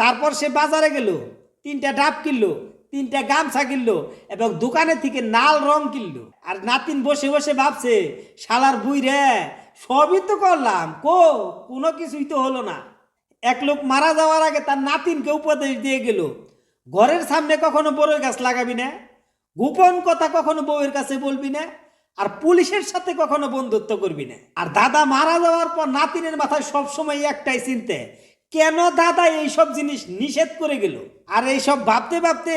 তারপর সে বাজারে গেল, তিনটা ডাব কিনলো, তিনটা গামছা কিনলো এবং দোকানে থেকে নাল রং কিনলো। আর নাতিন বসে বসে ভাবছে, শালার বুই রে, সবই তো করলাম, কো, কোনো কিছুই তো হলো না। এক লোক মারা যাওয়ার আগে তার নাতিনকে উপদেশ দিয়ে গেল, ঘরের সামনে কখনো বড়ই গাছ লাগাবি না, গোপন কথা কখনো বউয়ের কাছে বলবি না, আর পুলিশের সাথে কখনো বন্ধুত্ব করবি না। আর দাদা মারা যাওয়ার পর নাতিনের মাথায় সবসময় একটাই চিনতে কেন দাদা এইসব জিনিস নিষেধ করে গেল? আর এইসব ভাবতে ভাবতে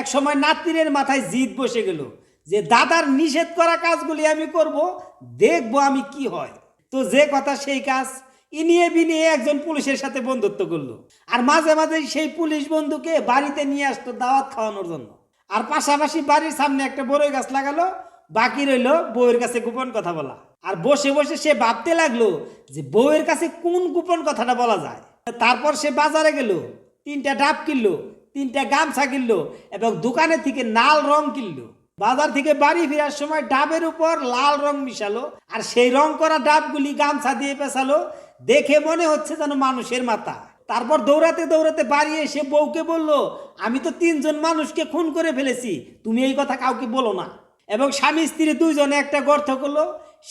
এক সময় নাতিনের মাথায় জিদ বসে গেল যে, দাদার নিষেধ করা কাজগুলি আমি করব, দেখব আমি কি হয়। তো যে কথা সেই কাজ ইনিয়ে বিনিয়ে একজন পুলিশের সাথে বন্ধুত্ব করল। আর মাঝে মাঝে সেই পুলিশ বন্ধুকে বাড়িতে নিয়ে আসতো দাওয়াত খাওয়ানোর জন্য। আর পাশাপাশি বাড়ির সামনে একটা বড়ই গাছ লাগালো, বাকি রইল বউয়ের কাছে গোপন কথা বলা। আর বসে বসে সে ভাবতে লাগল যে, বউয়ের কাছে কোন গোপন কথাটা বলা যায়? তারপর সে বাজারে গেল, তিনটা ডাব কিনলো, তিনটা গামছা কিনলো এবং দোকানে থেকে নাল রং কিনলো। বাজার থেকে বাড়ি ফেরার সময় ডাবের উপর লাল রং মিশালো আর সেই রং করা ডাবগুলি গামছা দিয়ে পেছালো দেখে মনে হচ্ছে যেন মানুষের মাথা। তারপর দৌড়াতে দৌড়াতে বাড়ি এসে বউকে বলল, আমি তো তিনজন মানুষকে খুন করে ফেলেছি, তুমি এই কথা কাউকে বলো না। এবং স্বামী স্ত্রী দুইজনে একটা গর্ত করল।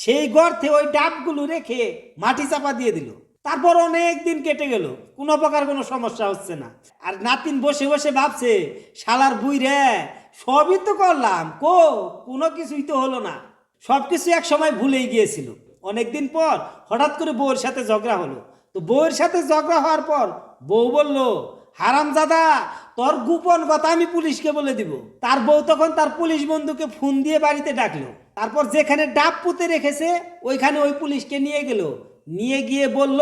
সেই গর্তে ওই ডাবগুলো রেখে মাটি চাপা দিয়ে দিল। তারপর অনেক দিন কেটে গেল। কোনো প্রকার কোনো সমস্যা হচ্ছে না। আর নাতিন বসে বসে ভাবছে, শালার বুই রে, সবই তো করলাম কো কোনো কিছুই তো হলো না। সব কিছু এক সময় ভুলেই গিয়েছিল। অনেকদিন পর হঠাৎ করে বউয়ের সাথে ঝগড়া হলো। তো বউয়ের সাথে ঝগড়া হওয়ার পর বউ বলল, হারাম দাদা তোর গোপন কথা আমি পুলিশকে বলে দিব। তার বউ তখন তার পুলিশ বন্ধুকে ফোন দিয়ে বাড়িতে ডাকলো। তারপর যেখানে ডাব পুঁতে রেখেছে, ওইখানে ওই পুলিশকে নিয়ে গেল। নিয়ে গিয়ে বলল,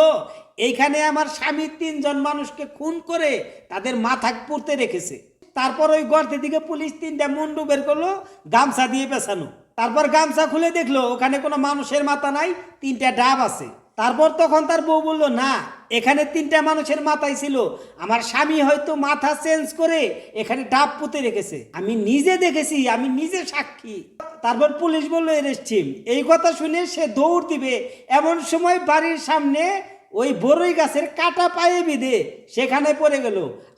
এইখানে আমার স্বামী তিনজন মানুষকে খুন করে তাদের মাথা পুঁতে রেখেছে। তারপর ওই গর্তে দিকে পুলিশ তিনটা মুন্ডু বের করল, গামছা দিয়ে পেছানো। তারপর গামছা খুলে দেখল, ওখানে কোনো মানুষের মাথা নাই, তিনটা ডাব আছে। তারপর তখন তার বউ বলল, না, এখানে তিনটা মানুষের মাথায় ছিল। আমার স্বামী হয়তো মাথা চেঞ্জ করে এখানে ডাব পুঁতে রেখেছে। আমি নিজে দেখেছি, আমি নিজে সাক্ষী। তারপর পুলিশ বলল এরেস্টিম এই কথা শুনে সে দৌড় দিবে। এমন সময় বাড়ির সামনে ওই বড়ই গাছের কাটা পায়ে বেঁধে সেখানে পড়ে গেল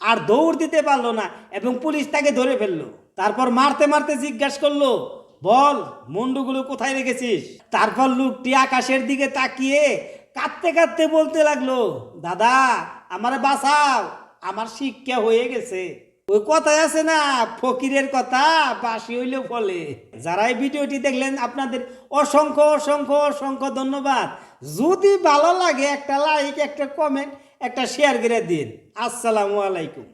আর দৌড় দিতে পারল না এবং পুলিশ তাকে ধরে ফেলল। তারপর মারতে মারতে জিজ্ঞাসা করল, বল, মুন্ডুগুলো কোথায় রেখেছিস? তারপর লোকটি আকাশের দিকে তাকিয়ে কাঁদতে কাঁদতে বলতে লাগল, দাদা, আমার বাঁচাও, আমার শিক্ষা হয়ে গেছে। ওই কথাই আছে না, ফকিরের কথা বাসি হইলেও ফলে। যারাই ভিডিওটি দেখলেন, আপনাদের অসংখ্য অসংখ্য অসংখ্য ধন্যবাদ। যদি ভালো লাগে একটা লাইক একটা কমেন্ট একটা শেয়ার করে দিন। আসসালামু আলাইকুম।